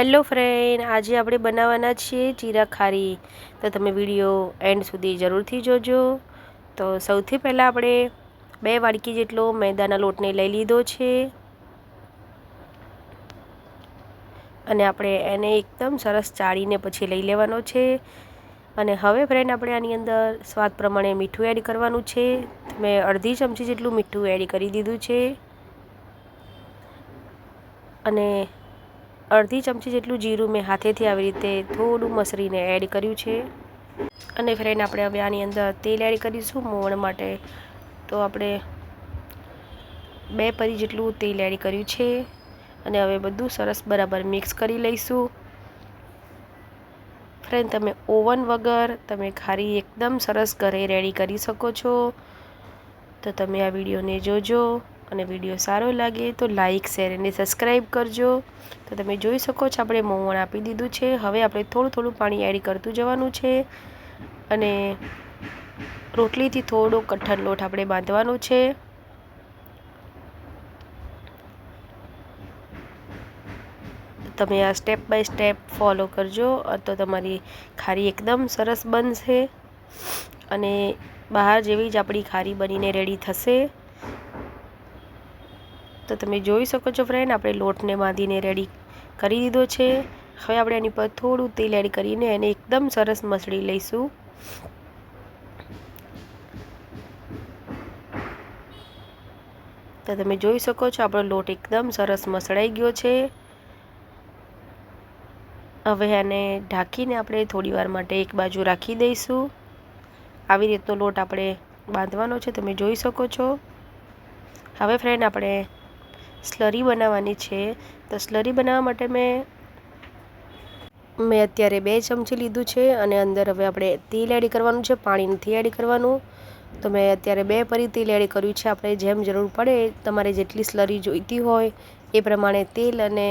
Hello friend, આજે આપણે બનાવવાના છીએ જીરા ખારી. તો તમે વીડિયો એન્ડ સુધી જરૂરથી જોજો. તો સૌથી પહેલાં આપણે બે વાડકી જેટલો મેદાના લોટને લઈ લીધો છે. અને આપણે એને એકદમ સરસ ચાળીને પછી લઈ લેવાનો છે. અને હવે ફ્રેન્ડ, આપણે આની અંદર સ્વાદ પ્રમાણે મીઠું એડ કરવાનું છે. મેં અડધી ચમચી જેટલું મીઠું એડ કરી દીધું છે. અને અડધી ચમચી જેટલું જીરું મેં હાથેથી આવી રીતે થોડું મસરીને એડ કર્યું છે. અને ફ્રેન્ડ, આપણે હવે આની અંદર તેલ એડ કરીશું મોવણ માટે. તો આપણે બે પરી જેટલું તેલ એડ કર્યું છે. અને હવે બધું સરસ બરાબર મિક્સ કરી લઈશું. ફ્રેન્ડ, તમે ઓવન વગર તમે ખારી એકદમ સરસ ઘરે રેડી કરી શકો છો. તો તમે આ વિડીયોને જોજો. અને વીડિયો સારો લાગે તો લાઇક શેર અને સબસ્ક્રાઈબ કરજો. તો તમે જોઈ શકો છો, આપણે મોવણ આપી દીધું છે. હવે આપણે થોડું થોડું પાણી એડ કરતું જવાનું છે અને રોટલીથી થોડો કઠણ લોટ આપણે બાંધવાનો છે. તમે આ સ્ટેપ બાય સ્ટેપ ફોલો કરજો, તો તમારી ખારી એકદમ સરસ બનશે અને બહાર જેવી જ આપણી ખારી બનીને રેડી થશે. તો તમે જોઈ શકો છો ફ્રેન્ડ આપણે લોટને બાંધીને રેડી કરી દીધો છે. હવે આપણે એની પર થોડું તેલ એડ કરીને એને એકદમ સરસ મસળી લઈશું. તો તમે જોઈ શકો છો, આપણો લોટ એકદમ સરસ મસળાઈ ગયો છે. હવે એને ઢાંકીને આપણે થોડી વાર માટે એક બાજુ રાખી દઈશું. આવી રીતનો લોટ આપણે બાંધવાનો છે, તમે જોઈ શકો છો. હવે ફ્રેન્ડ આપણે સ્લરી બનાવવાની છે. તો સ્લરી બનાવવા માટે મેં મેં અત્યારે બે ચમચી લીધું છે અને અંદર હવે આપણે તેલ એડ કરવાનું છે પાણી નથી એડ કરવાનું. તો મેં અત્યારે બે પરી તેલ એડ કર્યું છે. આપણે જેમ જરૂર પડે તમારે જેટલી સ્લરી જોઈતી હોય એ પ્રમાણે તેલ અને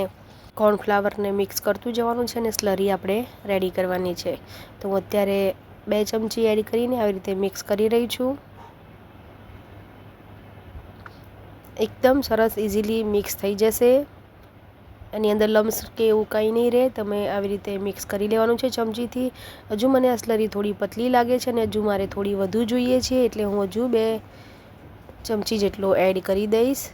કોર્નફ્લાવરને મિક્સ કરતું જવાનું છે અને સ્લરી આપણે રેડી કરવાની છે. તો હું અત્યારે બે ચમચી એડ કરીને આવી રીતે મિક્સ કરી રહી છું. એકદમ સરસ ઇઝીલી મિક્સ થઈ જશે. એની અંદર લમ્સ કે એવું કંઈ નહીં રહે. તમે આવી રીતે મિક્સ કરી લેવાનું છે ચમચીથી. હજુ મને આ થોડી પતલી લાગે છે અને હજુ મારે થોડી વધુ જોઈએ છે, એટલે હું હજુ બે ચમચી જેટલો એડ કરી દઈશ.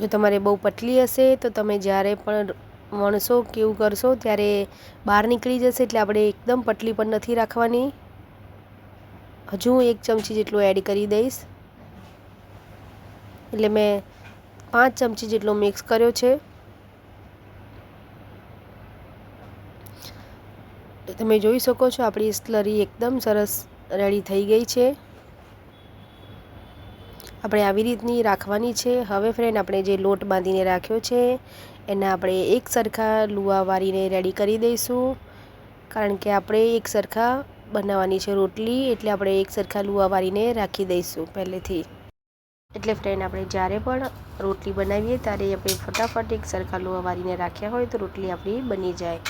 જો તમારે બહુ પતલી હશે, તો તમે જ્યારે પણ વણશો કેવું કરશો, ત્યારે બહાર નીકળી જશે, એટલે આપણે એકદમ પતલી પણ નથી રાખવાની. હજુ એક ચમચી જેટલું એડ કરી દઈશ. એટલે મેં પાંચ ચમચી જેટલો મિક્સ કર્યો છે. તમે જોઈ શકો છો આપણી સ્લરી એકદમ સરસ રેડી થઈ ગઈ છે. આપણે આવી રીતની રાખવાની છે. હવે ફ્રેન્ડ આપણે જે લોટ બાંધીને રાખ્યો છે, એના આપણે એક સરખા લુવા વારીને રેડી કરી દઈશું. કારણ કે આપણે એક સરખા બનાવવાની છે રોટલી, એટલે આપણે એક સરખા લુવા વારીને રાખી દઈશું પહેલેથી. એટલે ફ્રેન્ડ આપણે જ્યારે પણ રોટલી બનાવીએ ત્યારે આપણે ફટાફટ એક સરખા લુવા વાળીને રાખ્યા હોય તો રોટલી આપણી બની જાય.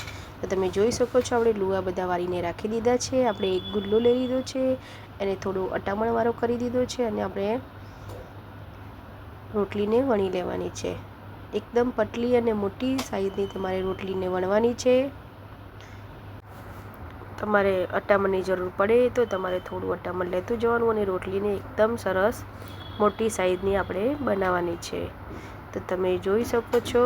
તો તમે જોઈ શકો છો, આપણે લુવા બધા વાળીને રાખી દીધા છે. આપણે એક ગુલ્લો લઈ લીધો છે, એને થોડો અટામણવાળો કરી દીધો છે અને આપણે રોટલીને વણી લેવાની છે. એકદમ પટલી અને મોટી સાઈઝની તમારે રોટલીને વણવાની છે. તમારે અટામણની જરૂર પડે તો તમારે થોડું અટામણ લેતું જવાનું અને રોટલીને એકદમ સરસ મોટી સાઈઝની આપણે બનાવવાની છે. તો તમે જોઈ શકો છો,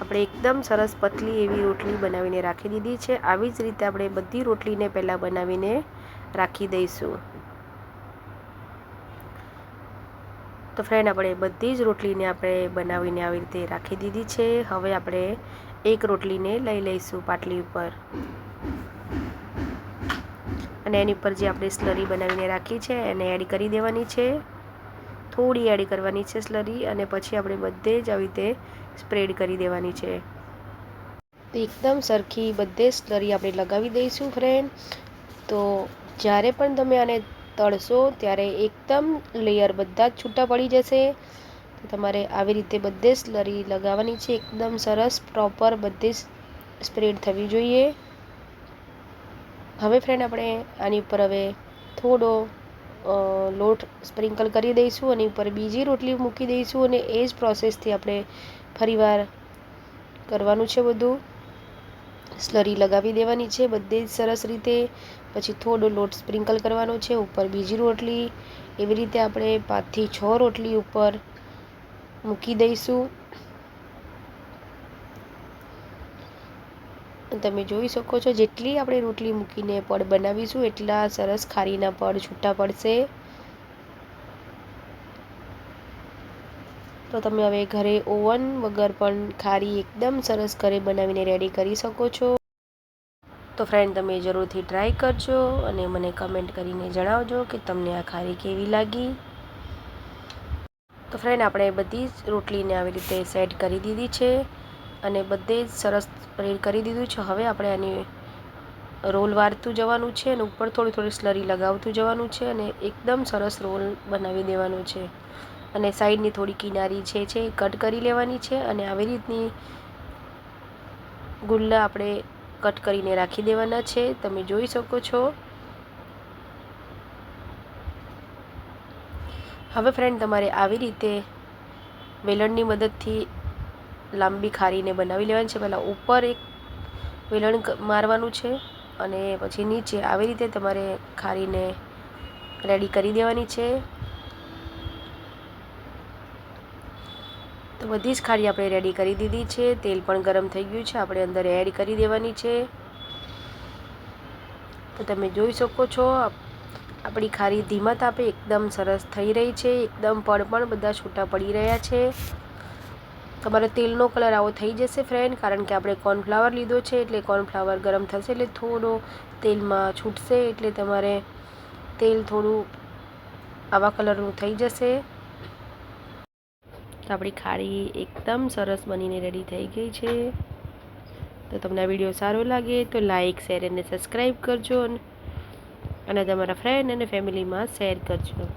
આપણે એકદમ સરસ પતલી એવી રોટલી બનાવીને રાખી દીધી છે. આવી જ રીતે આપણે બધી રોટલીને પહેલાં બનાવીને રાખી દઈશું. તો ફ્રેન્ડ, આપણે બધી જ રોટલીને આપણે બનાવીને આવી રીતે રાખી દીધી છે. હવે આપણે એક રોટલીને લઈ લઈશું પાટલી ઉપર. અને એની ઉપર જે આપણે સ્લરી બનાવીને રાખી છે, એને એડ કરી દેવાની છે. થોડી એડ કરવાની છે સ્લરી અને પછી આપણે બધે જ આવી રીતે સ્પ્રેડ કરી દેવાની છે. એકદમ સરખી બધે સ્લરી આપણે લગાવી દઈશું ફ્રેન્ડ તો જ્યારે પણ તમે આને તળશો, ત્યારે એકદમ લેયર બધા જ છૂટા પડી જશે. તો તમારે આવી રીતે બધે સ્લરી લગાવવાની છે. એકદમ સરસ પ્રોપર બધે સ્પ્રેડ થવી જોઈએ. હવે ફ્રેન્ડ આપણે આની ઉપર હવે થોડો લોટ સ્પ્રિંકલ કરી દઈશું અને ઉપર બીજી રોટલી મૂકી દઈશું અને એ જ પ્રોસેસથી આપણે ફરીવાર કરવાનું છે બધું. સ્લરી લગાવી દેવાની છે, બધે જ સરસ રીતે. પછી થોડો લોટ સ્પ્રિંકલ કરવાનો છે, ઉપર બીજી રોટલી. એવી રીતે આપણે પાંચથી છ રોટલી ઉપર મૂકી દઈશું. તમે જોઈ શકો છો, જેટલી આપણે રોટલી મૂકીને પડ બનાવીશું, એટલા સરસ ખારીના પડ છૂટા પડશે. તો તમે હવે ઘરે ઓવન વગર પણ ખારી એકદમ સરસ ઘરે બનાવીને રેડી કરી શકો છો. તો ફ્રેન્ડ તમે જરૂરથી ટ્રાય કરજો અને મને કમેન્ટ કરીને જણાવજો કે તમને આ ખારી કેવી લાગી. તો ફ્રેન્ડ આપણે બધી જ રોટલીને આવી રીતે સેટ કરી દીધી છે. અને બધે જ સરસ કરી દીધું છે. હવે આપણે આની રોલ વારતું જવાનું છે અને ઉપર થોડી થોડી સ્લરી લગાવતું જવાનું છે અને એકદમ સરસ રોલ બનાવી દેવાનું છે. અને સાઈડની થોડી કિનારી છે છે કટ કરી લેવાની છે અને આવી રીતની ગુલ્લા આપણે કટ કરીને રાખી દેવાના છે. તમે જોઈ શકો છો. હવે ફ્રેન્ડ તમારે આવી રીતે વેલણની મદદથી લાંબી ખારીને બનાવી લેવાની છે. પહેલાં ઉપર એક વેલણ મારવાનું છે અને પછી નીચે આવી રીતે તમારે ખારીને રેડી કરી દેવાની છે. તો બધી જ ખારી આપણે રેડી કરી દીધી છે. તેલ પણ ગરમ થઈ ગયું છે. આપણે અંદર એડ કરી દેવાની છે. તો તમે જોઈ શકો છો આપણી ખારી ધીમા તાપે એકદમ સરસ થઈ રહી છે. એકદમ પડ પણ બધા છૂટા પડી રહ્યા છે. તમારે તેલનો કલર આવો થઈ જશે ફ્રેન્ડ કારણ કે આપણે કોર્નફ્લાવર લીધો છે, એટલે કોર્નફ્લાવર ગરમ થશે, એટલે થોડો તેલમાં છૂટશે, એટલે તમારે તેલ થોડું આવા કલરનું થઈ જશે. તો આપણી ખારી એકદમ સરસ બનીને રેડી થઈ ગઈ છે. તો તમને આ વીડિયો સારો લાગે તો લાઇક શેર અને સબસ્ક્રાઈબ કરજો, અને તમારા ફ્રેન્ડ અને ફેમિલીમાં શેર કરજો.